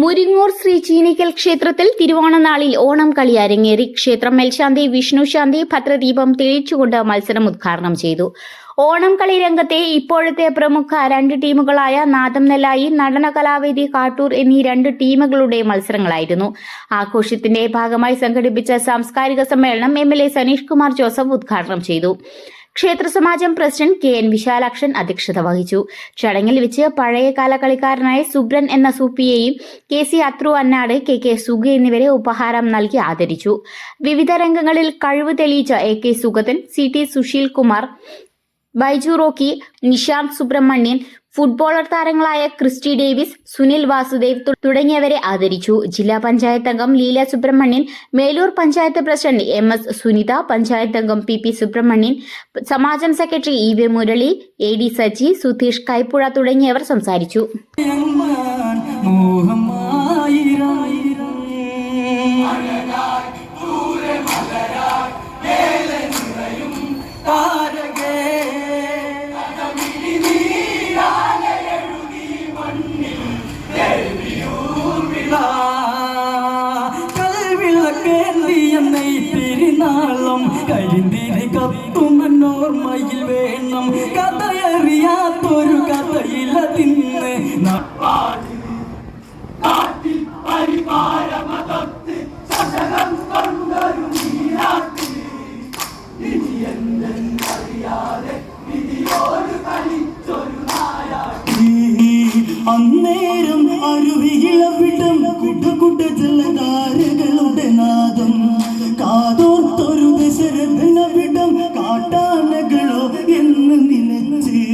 മുരിങ്ങൂർ ശ്രീ ചീനിക്കൽ ക്ഷേത്രത്തിൽ തിരുവോണനാളിൽ ഓണം കളി അരങ്ങേറി. ക്ഷേത്രം മേൽശാന്തി വിഷ്ണുശാന്തി ഭദ്രദീപം തെളിച്ചുകൊണ്ട് മത്സരം ഉദ്ഘാടനം ചെയ്തു. ഓണം കളി രംഗത്തെ ഇപ്പോഴത്തെ പ്രമുഖ രണ്ട് ടീമുകളായ നാദം നെല്ലായി നടന കലാവേദി കാട്ടൂർ എന്നീ രണ്ട് ടീമുകളുടെ മത്സരങ്ങളായിരുന്നു. ആഘോഷത്തിന്റെ ഭാഗമായി സംഘടിപ്പിച്ച സാംസ്കാരിക സമ്മേളനം M L A Saneesh Kumar Joseph ഉദ്ഘാടനം ചെയ്തു. ക്ഷേത്ര സമാജം പ്രസിഡന്റ് കെ എൻ വിശാലാക്ഷൻ അധ്യക്ഷത വഹിച്ചു. ചടങ്ങിൽ വെച്ച് പഴയകാല കളിക്കാരനായ സുബ്രൻ എന്ന സൂപ്പിയെയും കെ സി അത്രു അന്നാട് കെ കെ സുഗ എന്നിവരെ ഉപഹാരം നൽകി ആദരിച്ചു. വിവിധ രംഗങ്ങളിൽ കഴിവ് തെളിയിച്ച A K Sugathan C T Susheel Kumar Baiju Rocky Nishanth Subramanian footballer താരങ്ങളായ ക്രിസ്റ്റി ഡേവിസ് സുനിൽ വാസുദേവ് തുടങ്ങിയവരെ ആദരിച്ചു. ജില്ലാ പഞ്ചായത്ത് അംഗം Leela Subramanian Melur panchayat president M S Sunitha panchayat അംഗം P P Subramanian Samajam secretary E V Murali A D Saji Sudheesh Kaipuzha തുടങ്ങിയവർ സംസാരിച്ചു. കരിന്തിരി കത്തുമെന്നോർമ്മയിൽ വേണം. കഥയറിയാത്തൊരു കഥയില തിന്ന്. അന്നേരം അരുവിയിളവിടം കുട്ട കുട്ട